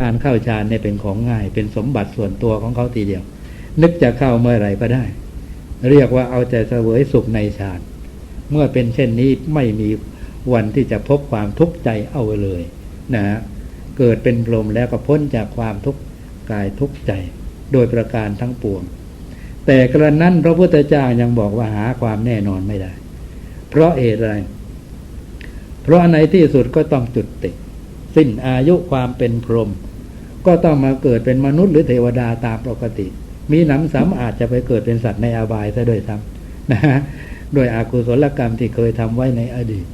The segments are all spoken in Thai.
การเข้าฌานเนี่ยเป็นของง่าย เป็นสมบัติส่วนตัวของเขาทีเดียว นึกจะเข้าเมื่อไหร่ก็ได้ เรียกว่าเอาใจเสวยสุขในฌาน เมื่อเป็นเช่นนี้ไม่มีวันที่จะพบความทุกข์ใจเอาเลยนะฮะเกิดเป็นพรหมแล้วก็พ้นจากความทุกข์กายทุกข์ใจ โดยประการทั้งปวง แต่กระนั้นพระพุทธเจ้ายังบอกว่าหาความแน่นอนไม่ได้ เพราะเหตุอะไร เพราะในที่สุดก็ต้องจุดติด สิ้นอายุความเป็นพรหมก็ต้องมาเกิดเป็นมนุษย์หรือเทวดาตามปกติ มีหนำซ้ำอาจจะไปเกิดเป็นสัตว์ในอบายซะด้วยซ้ำนะฮะโดยอากุศลกรรมที่เคยทำไว้ในอดีต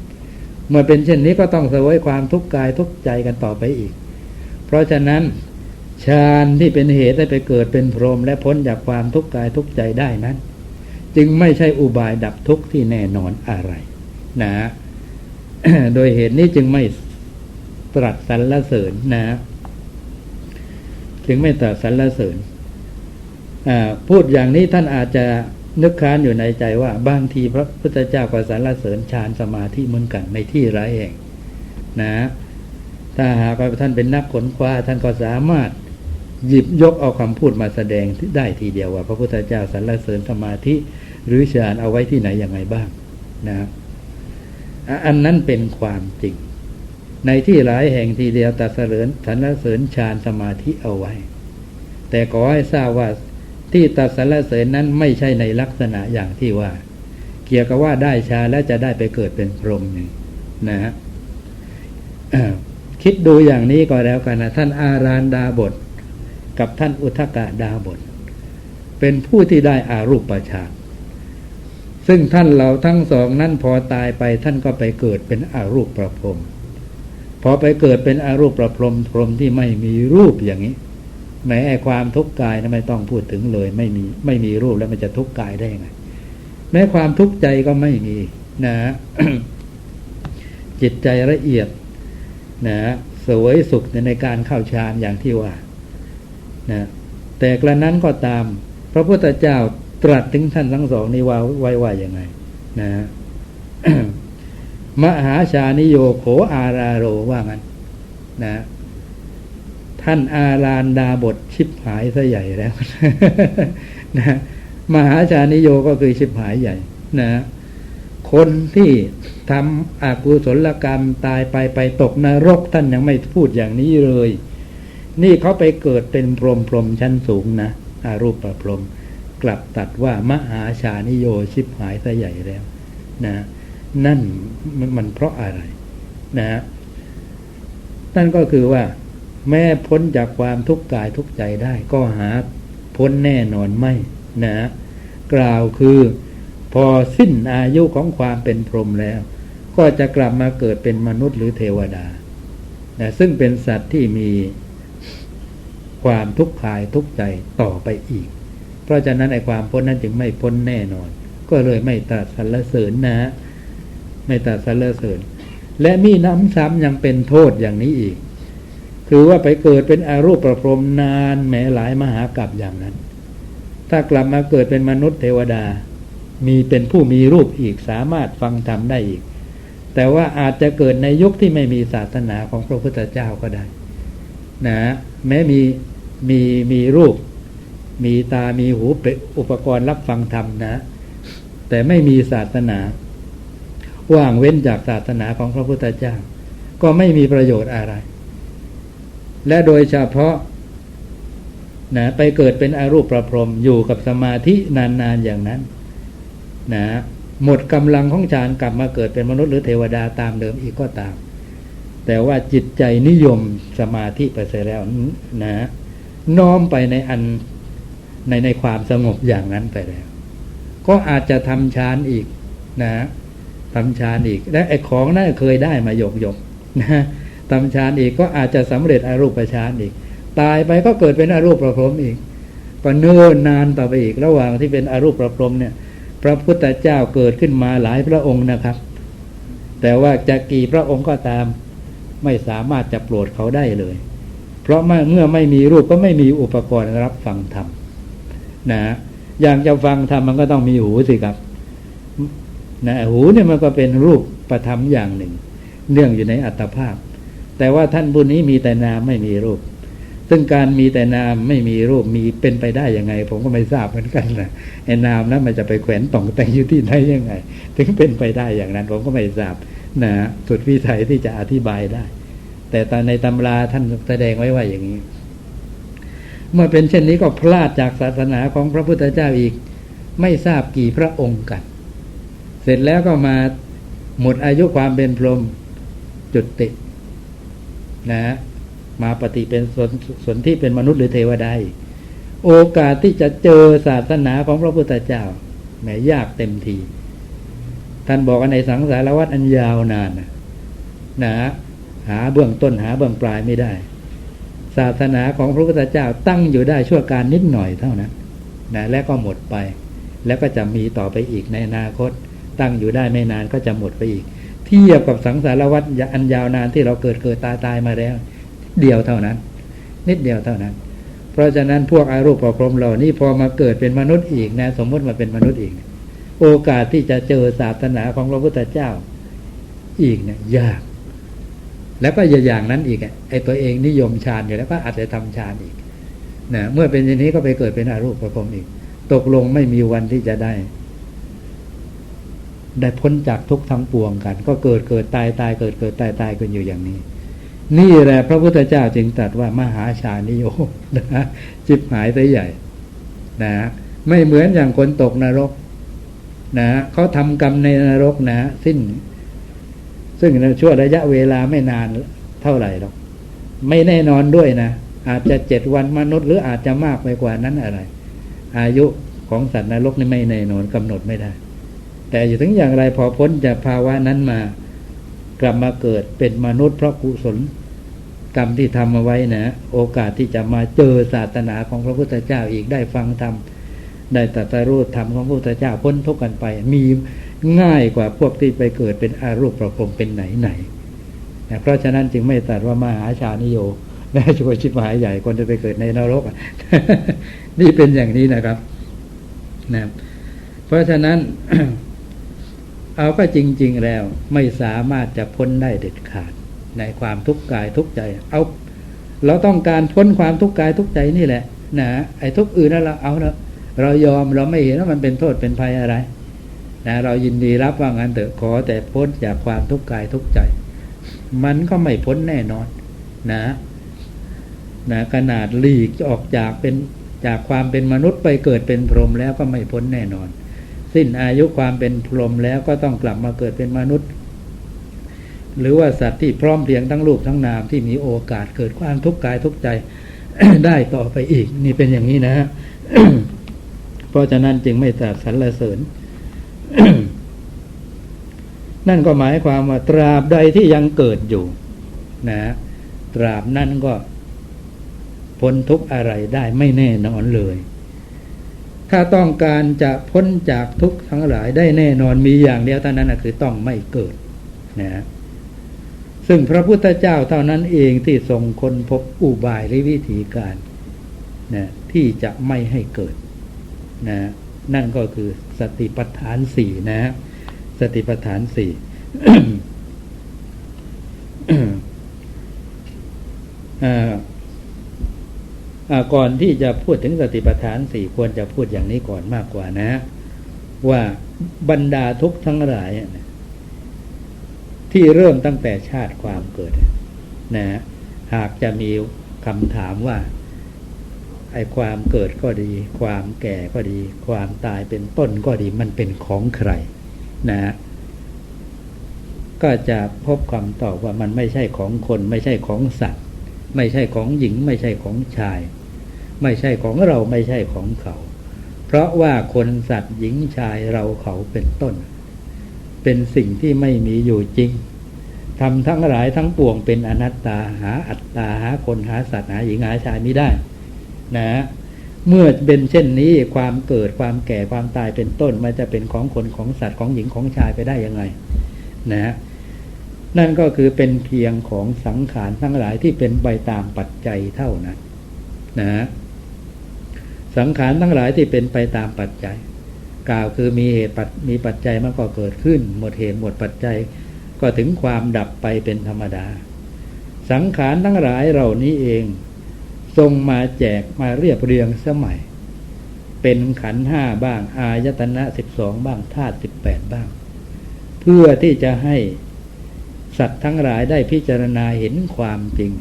เมื่อเป็นเช่นนี้ก็ต้องเสวยความทุกข์กายทุกข์ใจกันต่อไปอีก เพราะฉะนั้นฌานที่เป็นเหตุให้ไปเกิดเป็นพรหมและพ้นจากความทุกข์กายทุกข์ใจได้นั้น จึงไม่ใช่อุบายดับทุกข์ที่แน่นอนอะไร นะ โดยเหตุนี้จึงไม่ ตรัสสรรเสริญนะจึงไม่ตรัสสรรเสริญพูดอย่างนี้ท่านอาจจะนึกค้านอยู่ในใจว่าบางทีพระพุทธเจ้าก็สรรเสริญฌานสมาธิเหมือนกันในที่หลายแห่งนะ ถ้าหากท่านเป็นนักขนคว้าท่านก็สามารถหยิบยกเอาคำพูดมาแสดงได้ทีเดียวว่า พระพุทธเจ้าสรรเสริญสมาธิหรือฌานเอาไว้ที่ไหนอย่างไรบ้างนะอันนั้นเป็นความจริง ในที่หลายแห่งทีเดียวตัดเสริญสรรเสริญฌานสมาธิเอาไว้ แต่ขอให้ทราบว่าที่ตัดสรรเสริญนั้นไม่ใช่ในลักษณะอย่างที่ว่า เกี่ยวกับว่าได้ฌานแล้วจะได้ไปเกิดเป็นพรหมหนึ่งนะฮะคิดดูอย่างนี้ก็แล้วกันนะท่านอารานดาบท กับท่านอุทกะดาบท เป็นผู้ที่ได้อารูปฌานซึ่งท่านเราทั้งสองนั้นพอตายไปท่านก็ไปเกิดเป็นอารูปประพรม พอไปเกิดเป็นอารูปประพรมพรมที่ไม่มีรูปอย่างนี้แม้ความทุกข์กายนะไม่ต้องพูดถึงเลย ไม่มีไม่มีรูปแล้วมันจะทุกข์กายได้ไงแม้ความทุกข์ใจก็ไม่มีนะจิตใจละเอียดนะสวยสุขในการเข้าฌานอย่างที่ว่านะแต่กระนั้นก็ตาม พระพุทธเจ้าตรัสถึงท่านทั้งสองนี้ว่าไว้ว่าอย่างไง นะ มหาชานิโยโขอาราโรว่างั้นนะ ท่านอาลานดาบทชิบหายซะใหญ่แล้วนะมหาชานิโยก็คือชิบหายใหญ่ นะ คนที่ทำอกุศลกรรมตายไปไปตกนรกท่านยังไม่พูดอย่างนี้เลย นี่เขาไปเกิดเป็นพรหมพรหมชั้นสูงนะอารูปประพรหมกลับตัดว่ามหาชานิโยชิบหายซะใหญ่แล้ว นะ นั่นมันเพราะอะไรนะนั่นก็คือว่า แม้พ้นจากความทุกข์กายทุกข์ใจได้ ก็หาพ้นแน่นอนไม่นะกล่าวคือ พอสิ้นอายุของความเป็นพรหมแล้ว ก็จะกลับมาเกิดเป็นมนุษย์หรือเทวดานะซึ่งเป็นสัตว์ที่มีความทุกข์กายทุกข์ใจต่อไปอีก เพราะฉะนั้นไอ้ความพ้นนั้นจึงไม่พ้นแน่นอน ก็เลยไม่ตัดสรรเสริญนะ ไม่ตัดสรรเสริญ และมีน้ำซ้ำยังเป็นโทษอย่างนี้อีก คือว่าไปเกิดเป็นอารูปประพรมนานแม้หลายมหากรัปอย่างนั้น ถ้ากลับมาเกิดเป็นมนุษย์เทวดา มีเป็นผู้มีรูปอีกสามารถฟังธรรมได้อีก แต่ว่าอาจจะเกิดในยุคที่ไม่มีศาสนาของพระพุทธเจ้าก็ได้ นะแม้มีมีมีรูป มีตามีหูเป็นอุปกรณ์รับฟังธรรมนะ แต่ไม่มีศาสนา ว่างเว้นจากศาสนาของพระพุทธเจ้า ก็ไม่มีประโยชน์อะไร และโดยเฉพาะนะไปเกิดเป็นอรูปประพรมอยู่กับสมาธินานๆอย่างนั้นนะหมดกำลังของฌานกลับมาเกิดเป็นมนุษย์หรือเทวดาตามเดิมอีกก็ตาม แต่ว่าจิตใจนิยมสมาธิไปเสียแล้วนะน้อมไปในอันในในความสงบอย่างนั้นไปแล้ว ก็อาจจะทำฌานอีกนะ ทำฌานอีก และไอ้ของนั้นเคยได้มาหยกหยกนะทำฌานอีกก็อาจจะสำเร็จอรูปฌานอีก ตายไปก็เกิดเป็นอรูปประพรมอีก ก็เนิ่นนานต่อไปอีกระหว่างที่เป็นอรูปประพรมเนี่ย พระพุทธเจ้าเกิดขึ้นมาหลายพระองค์นะครับ แต่ว่าจะกี่พระองค์ก็ตามไม่สามารถจะโปรดเขาได้เลย เพราะเมื่อไม่มีรูปก็ไม่มีอุปกรณ์รับฟังธรรมนะ อย่างจะฟังธรรมมันก็ต้องมีหูสิครับ นะหูเนี่ยมันก็เป็นรูปประธรรมอย่างหนึ่ง เนื่องอยู่ในอัตภาพ แต่ว่าท่านบุญนี้มีแต่นามไม่มีรูป ซึ่งการมีแต่นามไม่มีรูปมีเป็นไปได้ยังไง ผมก็ไม่ทราบเหมือนกันนะไอ้นามนั้นมันจะไปแขวนต่องแต่งอยู่ที่ไหนยังไง ถึงเป็นไปได้อย่างนั้น ผมก็ไม่ทราบนะสุดวิสัยที่จะอธิบายได้ แต่ตอนในตำราท่านแสดงไว้ว่าอย่างนี้ เมื่อเป็นเช่นนี้ก็พลาดจากศาสนาของพระพุทธเจ้าอีก ไม่ทราบกี่พระองค์กัน เสร็จแล้วก็มาหมดอายุความเป็นพรหมจุดตินะมาปฏิเป็นสนสนที่เป็นมนุษย์หรือเทวดาโอกาสที่จะเจอศาสนาของพระพุทธเจ้าแหมยากเต็มที ท่านบอกว่าในสังสารวัฏอันยาวนานนะนะหาเบื้องต้นหาเบื้องปลายไม่ได้ ศาสนาของพระพุทธเจ้าตั้งอยู่ได้ชั่วการนิดหน่อยเท่านั้นนะและก็หมดไป แล้วก็จะมีต่อไปอีกในอนาคต ตั้งอยู่ได้ไม่นานก็จะหมดไปอีก เทียบกับสังสารวัฏอันยาวนานที่เราเกิดเกิดตายตายมาแล้ว เดียวเท่านั้น นิดเดียวเท่านั้น เพราะฉะนั้นพวกอารูปประพรมเหล่านี้พอมาเกิดเป็นมนุษย์อีกนะ สมมติมาเป็นมนุษย์อีก โอกาสที่จะเจอศาสนาของพระพุทธเจ้าอีกเนี่ยยาก แล้วก็อย่างนั้นอีกไอ้ตัวเองนิยมฌานอยู่แล้วก็อาจจะทำฌานอีกนะเมื่อเป็นอย่างนี้ก็ไปเกิดเป็นอารูปประพรมอีก ตกลงไม่มีวันที่จะได้ ได้พ้นจากทุกทั้งปวงกัน ก็เกิดเกิดตายตายเกิดเกิดตายตายกันอยู่อย่างนี้ นี่แหละพระพุทธเจ้าจึงตรัสว่ามหาชานิโยนะจิบหายไปใหญ่นะไม่เหมือนอย่างคนตกนรกนะเขาทำกรรมในนรกนะ สิ้น ซึ่งช่วงระยะเวลาไม่นานเท่าไหร่หรอกไม่แน่นอนด้วยนะ อาจจะเจ็ดวันมนุษย์ หรืออาจจะมากไปกว่านั้นอะไร อายุของสัตว์นรกนี่ไม่แน่นอนกำหนดไม่ได้ แต่อยู่ถึงอย่างไรพอพ้นจากภาวะนั้นมา กลับมาเกิดเป็นมนุษย์เพราะกุศลกรรมที่ทำมาไว้นะ โอกาสที่จะมาเจอศาสนาของพระพุทธเจ้าอีกได้ฟังธรรมได้ตรัสรู้ธรรมของพระพุทธเจ้าพ้นทุกข์กันไป มีง่ายกว่าพวกที่ไปเกิดเป็นอารูปประพรมเป็นไหนไหนนะเพราะฉะนั้นจึงไม่ตรัสว่ามหาชานิโยนะช่วชิบหายใหญ่คนจะไปเกิดในนรกนี่เป็นอย่างนี้นะครับนะเพราะฉะนั้น เอาก็จริง ๆแล้วไม่สามารถจะพ้นได้เด็ดขาด ในความทุกข์กายทุกใจ เอา เราต้องการพ้นความทุกข์กายทุกใจนี่แหละนะไอ้ทุกข์อื่นนั่นเราเอาละเรายอมเราไม่เห็นว่ามันเป็นโทษเป็นภัยอะไรนะเรายินดีรับว่างั้นเถอะขอแต่พ้นจากความทุกข์กายทุกใจ มันก็ไม่พ้นแน่นอนนะนะขนาดหลีกออกจากเป็นจากความเป็นมนุษย์ไปเกิดเป็นพรหมแล้วก็ไม่พ้นแน่นอน สิ้นอายุความเป็นพรหมแล้วก็ต้องกลับมาเกิดเป็นมนุษย์ หรือว่าสัตว์ที่พร้อมเพียงทั้งรูปทั้งนามที่มีโอกาสเกิดความทุกข์กายทุกใจได้ต่อไปอีก นี่เป็นอย่างนี้นะฮะเพราะฉะนั้นจึงไม่ตรัสสรรเสริญนั่นก็หมายความว่าตราบใดที่ยังเกิดอยู่ นะตราบนั่นก็พ้นทุกอะไรได้ไม่แน่นอนเลย ถ้าต้องการจะพ้นจากทุกข์ทั้งหลายได้แน่นอนมีอย่างเดียวเท่านั้นคือต้องไม่เกิดนะซึ่งพระพุทธเจ้าเท่านั้นเองที่ทรงคนพบอุบายหรือวิธีการนะที่จะไม่ให้เกิดนะนั่นก็คือสติปัฏฐานสี่นะ สติปัฏฐานสี่ ก่อนที่จะพูดถึงสติปัฏฐานสี่ควรจะพูดอย่างนี้ก่อนมากกว่านะ ว่าบรรดาทุกทั้งหลายที่เริ่มตั้งแต่ชาติความเกิดนะหากจะมีคำถามว่าไอ้ความเกิดก็ดี ความแก่ก็ดี ความตายเป็นต้นก็ดีมันเป็นของใครนะ ก็จะพบคำตอบว่ามันไม่ใช่ของคน ไม่ใช่ของสัตว์ ไม่ใช่ของหญิง ไม่ใช่ของชาย ไม่ใช่ของเราไม่ใช่ของเขา เพราะว่าคนสัตว์หญิงชายเราเขาเป็นต้น เป็นสิ่งที่ไม่มีอยู่จริงทำทั้งหลายทั้งปวงเป็นอนัตตาหาอัตตาหาคนหาสัตว์หาหญิงหาชายไม่ได้ นะเมื่อเป็นเช่นนี้ความเกิดความแก่ความตายเป็นต้น มันจะเป็นของคนของสัตว์ของหญิงของชายไปได้ยังไง นะ นั่นก็คือเป็นเพียงของสังขารทั้งหลายที่เป็นไปตามปัจจัยเท่านั้นนะสังขารทั้งหลายที่เป็นไปตามปัจจัย กล่าวคือมีเหตุมีปัจจัยมันก็เกิดขึ้น หมดเหตุหมดปัจจัย ก็ถึงความดับไปเป็นธรรมดา สังขารทั้งหลายเหล่านี้เอง ทรงมาแจกมาเรียบเรียงสมัย เป็นขันห้าบ้าง อายตนะสิบสองบ้างธาตุสิบแปดบ้าง เพื่อที่จะให้ สัตว์ทั้งหลายได้พิจารณาเห็นความจริง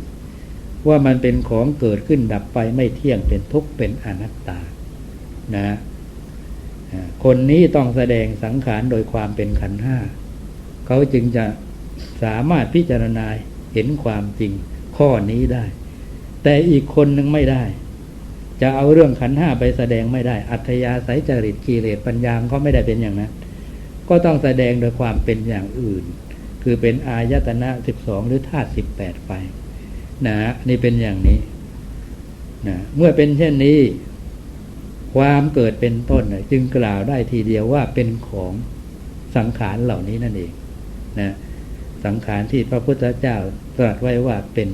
ว่ามันเป็นของเกิดขึ้นดับไปไม่เที่ยงเป็นทุกข์เป็นอนัตตานะคนนี้ต้องแสดงสังขารโดยความเป็นขันห้า เขาจึงจะสามารถพิจารณาเห็นความจริงข้อนี้ได้ แต่อีกคนหนึ่งไม่ได้ จะเอาเรื่องขันห้าไปแสดงไม่ได้ อัธยาศัยจริตกิเลสปัญญาเขาไม่ได้เป็นอย่างนั้น ก็ต้องแสดงโดยความเป็นอย่างอื่น คือเป็นอายตนะสิบสองหรือธาตุสิบแปดไปนะนี่เป็นอย่างนี้นะเมื่อเป็นเช่นนี้ ความเกิดเป็นต้นจึงกล่าวได้ทีเดียวว่าเป็นของสังขารเหล่านี้นั่นเองนะสังขารที่พระพุทธเจ้าตรัสไว้ว่าเป็น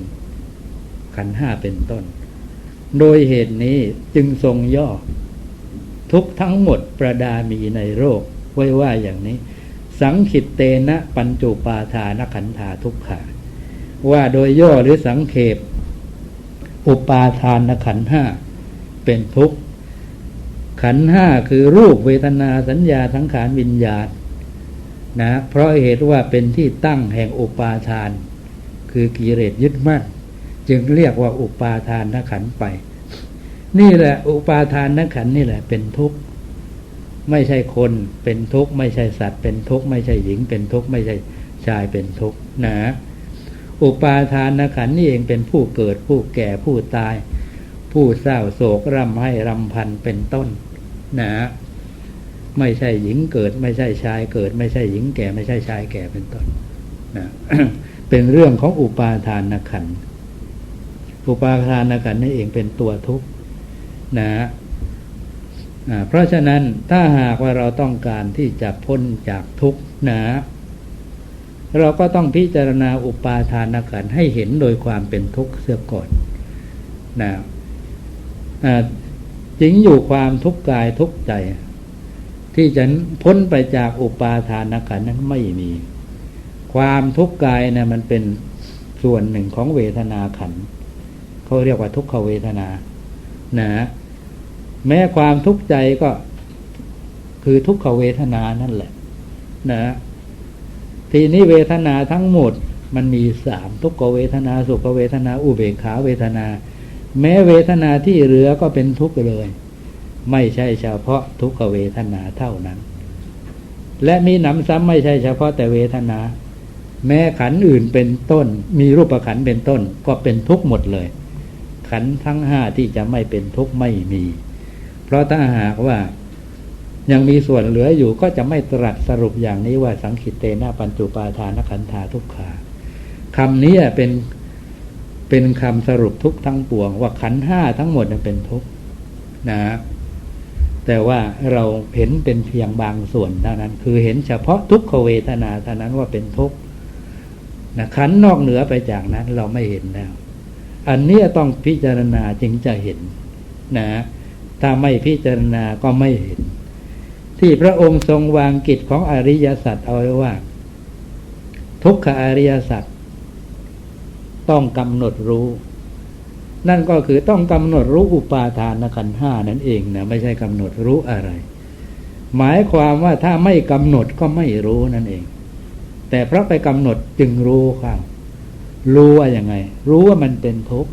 ขันห้าเป็นต้น โดยเหตุนี้จึงทรงย่อ ทุกทั้งหมดประดามีในโรคไว้ว่าอย่างนี้ สังขิตเตนะปัญจุปาทานขันธาทุกขา ว่าโดยย่อหรือสังเขป อุปาทานขันห้าเป็นทุกข์ ขันห้าคือรูปเวทนาสัญญาสังขารวิญญาณนะเพราะเหตุว่าเป็นที่ตั้งแห่งอุปาทาน คือกิเลสยึดมั่นจึงเรียกว่าอุปาทานนขันไป นี่แหละอุปาทานนขันนี่แหละเป็นทุกข์ ไม่ใช่คนเป็นทุกข์ไม่ใช่สัตว์เป็นทุกข์ไม่ใช่หญิงเป็นทุกข์ไม่ใช่ชายเป็นทุกข์นะอุปาทานนขันนี่เองเป็นผู้เกิดผู้แก่ผู้ตาย ผู้เศร้าโศกร่ำให้รำพันเป็นต้นนะไม่ใช่หญิงเกิด ไม่ใช่ชายเกิด ไม่ใช่หญิงแก่ ไม่ใช่ชายแก่เป็นต้นนะเป็นเรื่องของอุปาทานขัน อุปาทานขันนี่เองเป็นตัวทุกข์นะ เพราะฉะนั้นถ้าหากว่าเราต้องการที่จะพ้นจากทุกข์นะเราก็ต้องพิจารณาอุปาทานขันให้เห็นโดยความเป็นทุกข์เสียก่อนนะจริงอยู่ความทุกข์กายทุกข์ใจ ที่จะพ้นไปจากอุปาทานขันนั้นไม่มี ความทุกข์กายนะมันเป็นส่วนหนึ่งของเวทนาขันเขาเรียกว่าทุกขเวทนา นะ แม้ความทุกข์ใจก็คือทุกขเวทนานั่นแหละนะทีนี้เวทนาทั้งหมดมันมีสามทุกขเวทนา สุขเวทนา อุเบกขาเวทนา แม้เวทนาที่เหลือก็เป็นทุกข์เลย ไม่ใช่เฉพาะทุกขเวทนาเท่านั้น และมีหนำซ้ำไม่ใช่เฉพาะแต่เวทนา แม้ขันอื่นเป็นต้น มีรูปขันเป็นต้น ก็เป็นทุกข์หมดเลย ขันทั้งห้าที่จะไม่เป็นทุกข์ไม่มี เพราะถ้าหากว่ายังมีส่วนเหลืออยู่ก็จะไม่ตรัสสรุปอย่างนี้ว่าสังขิตเตนะปัญจุปาทานขันธาทุกขาคำนี้เป็นเป็นคำสรุปทุกทั้งปวง ว่าขันห้าทั้งหมดเป็นทุกนะแต่ว่าเราเห็นเป็นเพียงบางส่วนเท่านั้น คือเห็นเฉพาะทุกขเวทนาเท่านั้นว่าเป็นทุกนะขันนอกเหนือไปจากนั้นเราไม่เห็นแล้ว อันนี้ต้องพิจารณาจึงจะเห็นนะ ถ้าไม่พิจารณาก็ไม่เห็น ที่พระองค์ทรงวางกิจของอริยสัจเอาไว้ว่า ทุกขอริยสัจต้องกำหนดรู้ นั่นก็คือต้องกำหนดรู้อุปาทานขันห้านั่นเองนะไม่ใช่กำหนดรู้อะไร หมายความว่าถ้าไม่กำหนดก็ไม่รู้นั่นเอง แต่เพราะไปกำหนดจึงรู้ครับรู้ว่าอย่างไง รู้ว่ามันเป็นทุกข์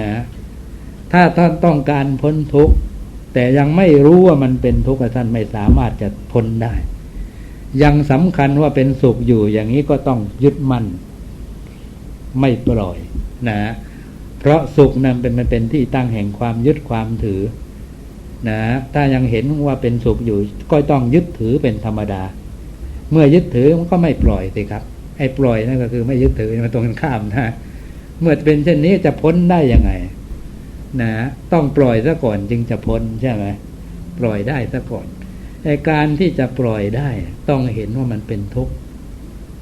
นะ ถ้าท่านต้องการพ้นทุกข์ แต่ยังไม่รู้ว่ามันเป็นทุกข์ท่านไม่สามารถจะพ้นได้ ยังสำคัญว่าเป็นสุขอยู่อย่างนี้ก็ต้องยึดมั่น ไม่ปล่อยนะ เพราะสุขนั้นเป็นมันเป็นที่ตั้งแห่งความยึดความถือ นะ ถ้ายังเห็นว่าเป็นสุขอยู่ ก็ต้องยึดถือเป็นธรรมดา เมื่อยึดถือมันก็ไม่ปล่อยสิครับไอ้ปล่อยนั่นก็คือไม่ยึดถือมันตรงกันข้ามนะ เมื่อเป็นเช่นนี้จะพ้นได้ยังไง นะต้องปล่อยซะก่อนจึงจะพ้นใช่ไหมปล่อยได้ซะก่อนไอการที่จะปล่อยได้ ต้องเห็นว่ามันเป็นทุกข์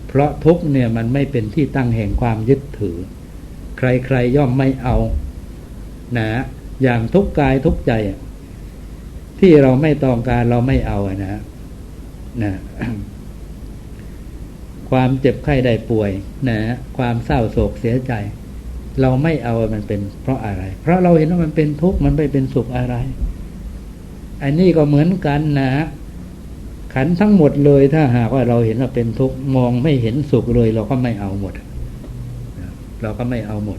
เพราะทุกข์เนี่ยมันไม่เป็นที่ตั้งแห่งความยึดถือ ใครๆย่อมไม่เอานะอย่างทุกกายทุกใจ ที่เราไม่ต้องการเราไม่เอานะนะความเจ็บไข้ได้ป่วยนะความเศร้าโศกเสียใจ เราไม่เอามันเป็นเพราะอะไร เพราะเราเห็นว่ามันเป็นทุกข์มันไม่เป็นสุขอะไร อันนี้ก็เหมือนกันนะ ขันทั้งหมดเลยถ้าหากว่าเราเห็นว่าเป็นทุกข์มองไม่เห็นสุขเลย เราก็ไม่เอาหมด เราก็ไม่เอาหมด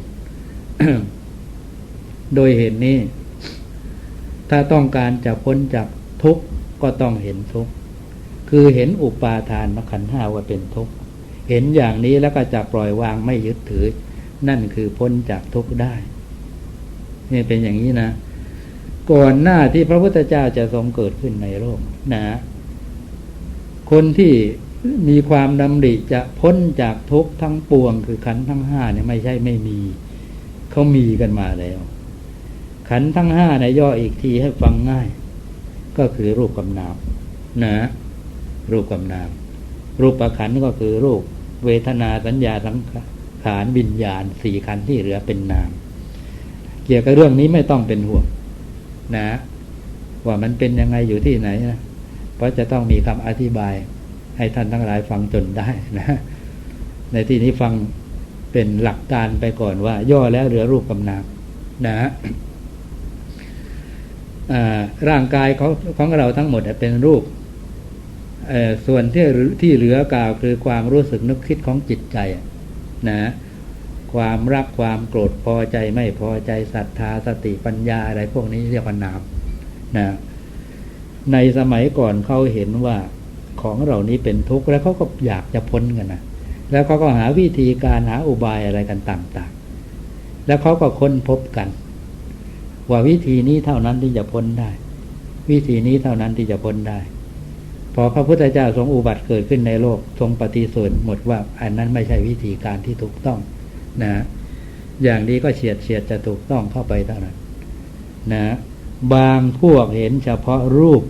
โดยเหตุนี้ ถ้าต้องการจะพ้นจากทุกข์ก็ต้องเห็นทุกข์คือเห็นอุปาทานมขันห้าว่าเป็นทุกข์เห็นอย่างนี้แล้วก็จะปล่อยวางไม่ยึดถือ นั่นคือพ้นจากทุกข์ได้ นี่เป็นอย่างนี้นะ ก่อนหน้าที่พระพุทธเจ้าจะทรงเกิดขึ้นในโลกนะคนที่มีความดำริจะพ้นจากทุกข์ทั้งปวง คือขันธ์ทั้งห้าเนี่ยไม่ใช่ไม่มี เขามีกันมาแล้ว ขันธ์ทั้งห้าในย่ออีกทีให้ฟังง่าย ก็คือรูปกำนามนะรูปกำนามรูปประขันก็คือรูปเวทนาสัญญาสังขาร ขานวิญญาณสี่ขันที่เหลือเป็นนาม เกี่ยวกับเรื่องนี้ไม่ต้องเป็นห่วงนะ ว่ามันเป็นยังไงอยู่ที่ไหนนะเพราะจะต้องมีคำอธิบายให้ท่านทั้งหลายฟังจนได้นะ ในที่นี้ฟังเป็นหลักการไปก่อนว่า ย่อแล้วเหลือรูปกำนามนะร่างกายของของเราทั้งหมดเป็นรูปส่วนที่ที่เหลือกล่าวคือความรู้สึกนึกคิดของจิตใจ นะความรักความโกรธพอใจไม่พอใจศรัทธาสติปัญญาอะไรพวกนี้เรียกว่านามนะในสมัยก่อนเขาเห็นว่าของเหล่านี้เป็นทุกข์แล้วเขาก็อยากจะพ้นกันนะแล้วเขาก็หาวิธีการหาอุบายอะไรกันต่างๆ แล้วเขาก็ค้นพบกัน ว่าวิธีนี้เท่านั้นที่จะพ้นได้ วิธีนี้เท่านั้นที่จะพ้นได้ พอพระพุทธเจ้าทรงอุบัติเกิดขึ้นในโลกทรงปฏิเสธหมดว่าอันนั้นไม่ใช่วิธีการที่ถูกต้องนะอย่างนี้ก็เฉียดเฉียดจะถูกต้องเข้าไปเท่านั้นนะบางพวกเห็นเฉพาะรูป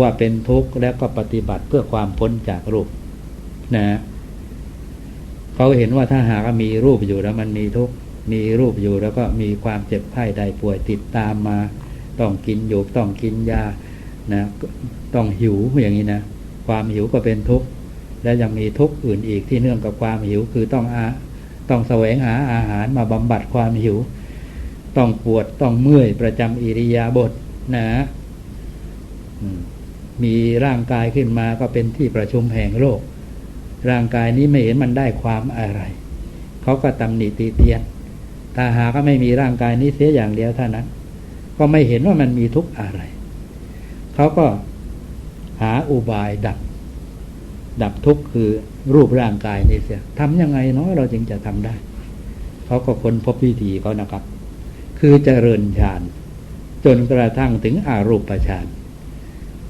ว่าเป็นทุกข์แล้วก็ปฏิบัติเพื่อความพ้นจากรูปนะเขาเห็นว่าถ้าหากมีรูปอยู่แล้วมันมีทุกข์มีรูปอยู่แล้วก็มีความเจ็บไข้ใดป่วยติดตามมา ต้องกินอยู่ต้องกินยา นะต้องหิวอย่างนี้นะความหิวก็เป็นทุกข์และยังมีทุกข์อื่นอีกที่เนื่องกับความหิวคือต้องอาต้องแสวงหาอาหารมาบำบัดความหิว ต้องปวดต้องเมื่อยประจำอิริยาบถนะมีร่างกายขึ้นมาก็เป็นที่ประชุมแห่งโลก ร่างกายนี้ไม่เห็นมันได้ความอะไร เขาก็ตำหนิตีเตียนถ้าหาก็ไม่มีร่างกายนี้เสียอย่างเดียวเท่านั้น ก็ไม่เห็นว่ามันมีทุกข์อะไร เขาก็หาอุบายดับ ดับทุกข์คือรูปร่างกายนี่เสียทำยังไงเนาะเราจึงจะทำได้ เขาก็ค้นพบวิธีเขานะครับ คือเจริญฌานจนกระทั่งถึงอารูปฌาน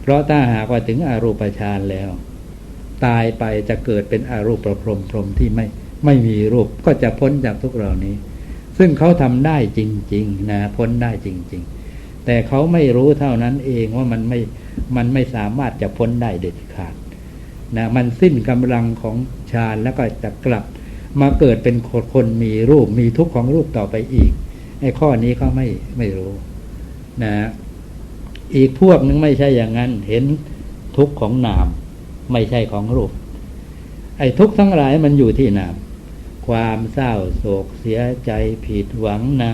เพราะถ้าหากว่าถึงอารูปฌานแล้ว ตายไปจะเกิดเป็นอารูปประพรมพรมที่ไม่ไม่มีรูปก็จะพ้นจากทุกเหล่านี้ ซึ่งเขาทำได้จริง ๆ นะพ้นได้จริง ๆ แต่เขาไม่รู้เท่านั้นเองว่ามันไม่มันไม่สามารถจะพ้นได้เด็ดขาดนะมันสิ้นกำลังของฌานแล้วก็จะกลับ มาเกิดเป็นคนคนมีรูปมีทุกข์ของรูปต่อไปอีกไอ้ข้อนี้เขาไม่ไม่รู้นะอีกพวกนึงไม่ใช่อย่างนั้น เห็นทุกข์ของนาม ไม่ใช่ของรูป ไอ้ทุกข์ทั้งหลายมันอยู่ที่นาม ความเศร้าโศกเสียใจผิดหวังนะ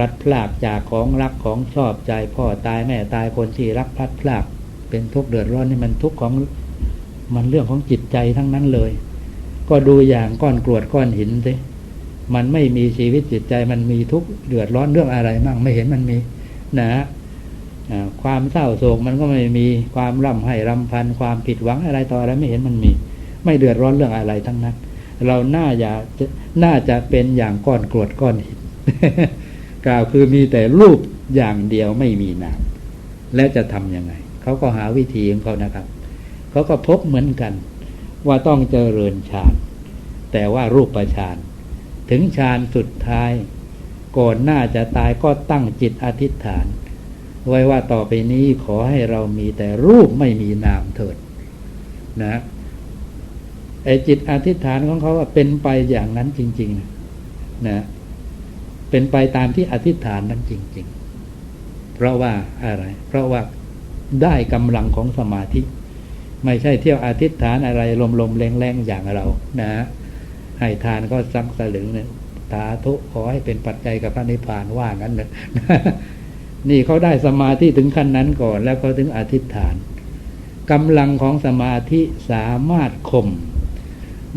ลัดพลากจากของรักของชอบใจพ่อตายแม่ตายคนที่รักพลัดพลาก เป็นทุกข์เดือดร้อนนี่มันทุกข์ของมันเรื่องของจิตใจทั้งนั้นเลย ก็ดูอย่างก้อนกรวดก้อนหินสิมันไม่มีชีวิตจิตใจมันมีทุกข์เดือดร้อนเรื่องอะไรมั่งไม่เห็นมันมีนะความเศร้าโศกมันก็ไม่มีความร่ำไห้รำพัน ความผิดหวังอะไรต่ออะไรไม่เห็นมันมี ไม่เดือดร้อนเรื่องอะไรทั้งนั้น เราน่าจะน่าจะเป็นอย่างก้อนกรวดก้อนหิน กล่าวคือมีแต่รูปอย่างเดียวไม่มีนาม และจะทำยังไง เขาก็หาวิธีของเขานะครับ เขาก็พบเหมือนกัน ว่าต้องเจริญฌาน แต่ว่ารูปประฌาน ถึงฌานสุดท้าย ก่อนหน้าจะตายก็ตั้งจิตอธิษฐาน ไว้ว่าต่อไปนี้ขอให้เรามีแต่รูปไม่มีนามเถิดนะไอจิตอธิษฐานของเขาว่าเป็นไปอย่างนั้นจริง ๆ นะ เป็นไปตามที่อธิษฐานนั้นจริง ๆ เพราะว่าอะไร เพราะว่าได้กำลังของสมาธิ ไม่ใช่เที่ยวอธิษฐานอะไรลมๆแรงๆอย่างเรานะให้ทานก็ซักสลึงเนี่ยสาธุขอให้เป็นปัจจัยกับพระนิพพานว่างั้นเลยนี่เขาได้สมาธิถึงขั้นนั้นก่อน แล้วเขาถึงอธิษฐานกำลังของสมาธิสามารถข่ม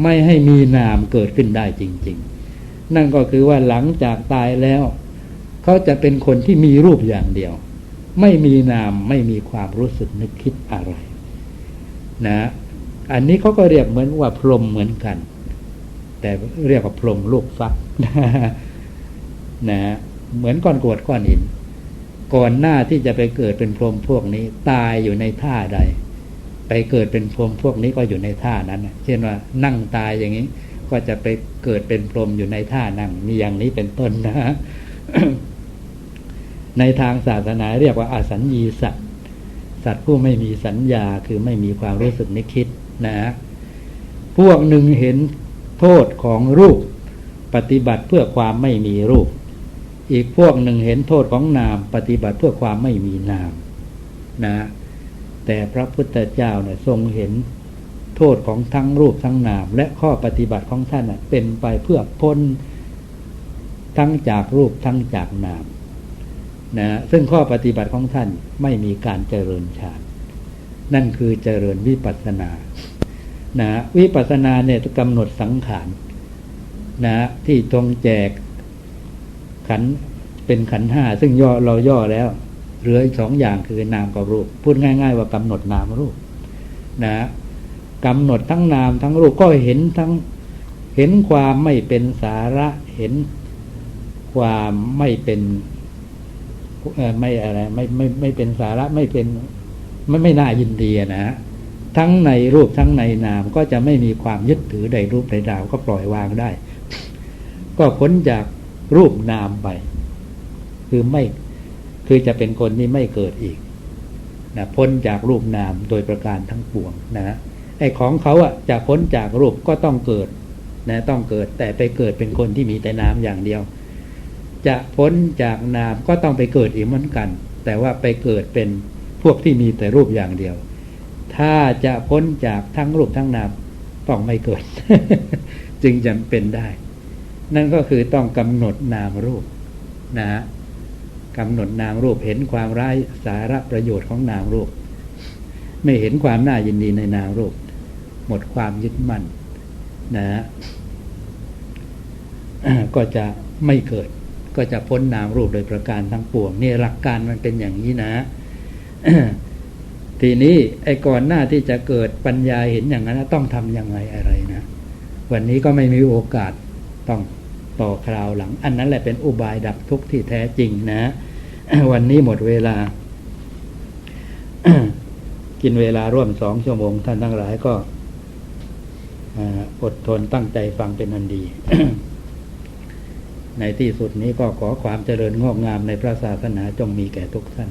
ไม่ให้มีนามเกิดขึ้นได้จริง ๆ นั่นก็คือว่าหลังจากตายแล้ว เขาจะเป็นคนที่มีรูปอย่างเดียว ไม่มีนามไม่มีความรู้สึกนึกคิดอะไร นะ อันนี้เขาก็เรียกเหมือนว่าพรหมเหมือนกัน แต่เรียกว่าพรหมลูกฟักนะเหมือนก้อนกรวดก้อนหิน ก่อนหน้าที่จะไปเกิดเป็นพรหมพวกนี้ ตายอยู่ในท่าใด ไปเกิดเป็นพรหมพวกนี้ก็อยู่ในท่านั้นเช่นว่านั่งตายอย่างนี้ ก็จะไปเกิดเป็นพรหมอยู่ในท่านั่งมีอย่างนี้เป็นต้นนะในทางศาสนาเรียกว่าอาสัญญีสัตว์สัตว์ผู้ไม่มีสัญญาคือไม่มีความรู้สึกนึกคิดนะฮะพวกหนึ่งเห็นโทษของรูป ปฏิบัติเพื่อความไม่มีรูป อีกพวกหนึ่งเห็นโทษของนาม ปฏิบัติเพื่อความไม่มีนามนะแต่พระพุทธเจ้าเนี่ยทรงเห็น โทษของทั้งรูปทั้งนาม และข้อปฏิบัติของท่านเป็นไปเพื่อพ้นทั้งจากรูปทั้งจากนามนะซึ่งข้อปฏิบัติของท่านไม่มีการเจริญฌานนั่นคือเจริญวิปัสสนานะวิปัสสนาเนี่ยกำหนดสังขารนะที่ตรงแจกขันเป็นขันห้าซึ่งย่อเราย่อแล้วเหลืออีกสองอย่างคือนามกับรูป พูดง่าย ๆ ว่ากำหนดนามรูปนะ กำหนดทั้งนามทั้งรูปก็เห็นทั้งเห็นความไม่เป็นสาระเห็นความไม่เป็นไม่อะไรไม่ไม่ไม่เป็นสาระไม่เป็นไม่ไม่น่ายินดีอะนะทั้งในรูปทั้งในนามก็จะไม่มีความยึดถือใดรูปใดดาวก็ปล่อยวางได้ ก็พ้นจากรูปนามไป คือไม่คือจะเป็นคนที่ไม่เกิดอีกนะพ้นจากรูปนามโดยประการทั้งปวงนะฮะ ไอ้ของเขาอะจะพ้นจากรูปก็ต้องเกิดนะต้องเกิดแต่ไปเกิดเป็นคนที่มีแต่นามอย่างเดียว จะพ้นจากนามก็ต้องไปเกิดอีกเหมือนกัน แต่ว่าไปเกิดเป็นพวกที่มีแต่รูปอย่างเดียว ถ้าจะพ้นจากทั้งรูปทั้งนามต้องไม่เกิด จึงจะเป็นได้ นั่นก็คือต้องกำหนดนามรูปนะฮะกำหนดนามรูปเห็นความร้ายสาระประโยชน์ของนามรูป ไม่เห็นความน่ายินดีในนามรูป หมดความยึดมั่นนะฮะก็จะไม่เกิด ก็จะพ้นนามรูปโดยประการทั้งปวงนี่หลักการมันเป็นอย่างนี้นะทีนี้ไอ้ก่อนหน้าที่จะเกิดปัญญาเห็นอย่างนั้นต้องทำยังไงอะไรนะวันนี้ก็ไม่มีโอกาสต้องต่อคราวหลัง อันนั้นแหละเป็นอุบายดับทุกข์ที่แท้จริงนะ วันนี้หมดเวลา กินเวลาร่วมสองชั่วโมงท่านทั้งหลายก็ อดทนตั้งใจฟังเป็นอันดี ในที่สุดนี้ก็ขอความเจริญงอกงามในพระศาสนาจงมีแก่ทุกท่าน